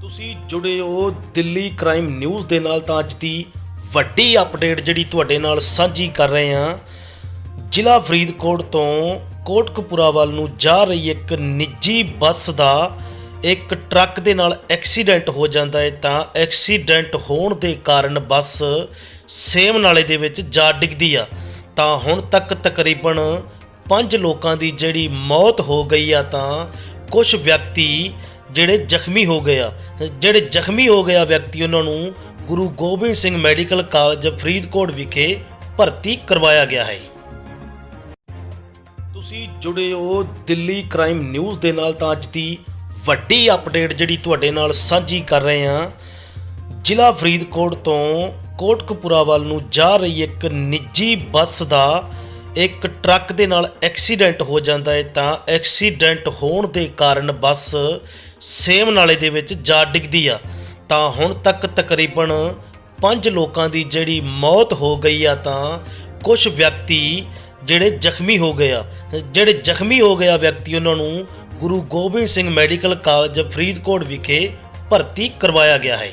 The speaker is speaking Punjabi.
ਤੁਸੀਂ ਜੁੜੇ ਹੋ ਦਿੱਲੀ ਕ੍ਰਾਈਮ ਨਿਊਜ਼ ਦੇ ਨਾਲ, ਤਾਂ ਅੱਜ ਦੀ ਵੱਡੀ ਅਪਡੇਟ ਜਿਹੜੀ ਤੁਹਾਡੇ ਨਾਲ ਸਾਂਝੀ ਕਰ ਰਹੇ ਹਾਂ। ਜ਼ਿਲ੍ਹਾ ਫਰੀਦਕੋਟ ਤੋਂ ਕੋਟਕਪੂਰਾ ਵੱਲ ਨੂੰ ਜਾ ਰਹੀ ਇੱਕ ਨਿੱਜੀ ਬੱਸ ਦਾ ਇੱਕ ਟਰੱਕ ਦੇ ਨਾਲ ਐਕਸੀਡੈਂਟ ਹੋ ਜਾਂਦਾ ਹੈ। ਤਾਂ ਐਕਸੀਡੈਂਟ ਹੋਣ ਦੇ ਕਾਰਨ ਬੱਸ ਸੇਮ ਨਾਲੇ ਦੇ ਵਿੱਚ ਜਾ ਡਿੱਗਦੀ ਆ। ਤਾਂ ਹੁਣ ਤੱਕ ਤਕਰੀਬਨ 5 ਲੋਕਾਂ ਦੀ ਜਿਹੜੀ ਮੌਤ ਹੋ ਗਈ ਆ, ਤਾਂ ਕੁਝ ਵਿਅਕਤੀ ਜਿਹੜੇ ਜ਼ਖਮੀ ਹੋ ਗਏ ਆ, ਜਿਹੜੇ ਜ਼ਖਮੀ ਹੋ ਗਿਆ ਵਿਅਕਤੀ ਉਹਨਾਂ ਨੂੰ ਗੁਰੂ ਗੋਬਿੰਦ ਸਿੰਘ ਮੈਡੀਕਲ ਕਾਲਜ ਫਰੀਦਕੋਟ ਵਿਖੇ ਭਰਤੀ ਕਰਵਾਇਆ ਗਿਆ ਹੈ। ਤੁਸੀਂ ਜੁੜੇ ਹੋ ਦਿੱਲੀ ਕ੍ਰਾਈਮ ਨਿਊਜ਼ ਦੇ ਨਾਲ ਤਾਂ ਅੱਜ ਦੀ ਵੱਡੀ ਅਪਡੇਟ ਜਿਹੜੀ ਤੁਹਾਡੇ ਨਾਲ ਸਾਂਝੀ ਕਰ ਰਹੇ ਹਾਂ। ਜ਼ਿਲ੍ਹਾ ਫਰੀਦਕੋਟ ਤੋਂ ਕੋਟਕਪੂਰਾ ਵੱਲ ਨੂੰ ਜਾ ਰਹੀ ਇੱਕ ਨਿੱਜੀ ਬੱਸ ਦਾ ਇੱਕ ਟਰੱਕ ਦੇ ਨਾਲ ਐਕਸੀਡੈਂਟ ਹੋ ਜਾਂਦਾ ਹੈ ਤਾਂ ਐਕਸੀਡੈਂਟ ਹੋਣ ਦੇ ਕਾਰਨ ਬੱਸ ਸੇਮ ਨਾਲੇ ਦੇ ਵਿੱਚ ਜਾ ਡਿੱਗਦੀ ਆ। ਤਾਂ ਹੁਣ ਤੱਕ ਤਕਰੀਬਨ 5 ਲੋਕਾਂ ਦੀ ਜਿਹੜੀ ਮੌਤ ਹੋ ਗਈ ਆ ਤਾਂ ਕੁਝ ਵਿਅਕਤੀ ਜਿਹੜੇ ਜ਼ਖਮੀ ਹੋ ਗਏ ਆ। ਜਿਹੜੇ ਜ਼ਖਮੀ ਹੋ ਗਿਆ ਵਿਅਕਤੀ ਉਹਨਾਂ ਨੂੰ ਗੁਰੂ ਗੋਬਿੰਦ ਸਿੰਘ ਮੈਡੀਕਲ ਕਾਲਜ ਫਰੀਦਕੋਟ ਵਿਖੇ ਭਰਤੀ ਕਰਵਾਇਆ ਗਿਆ ਹੈ।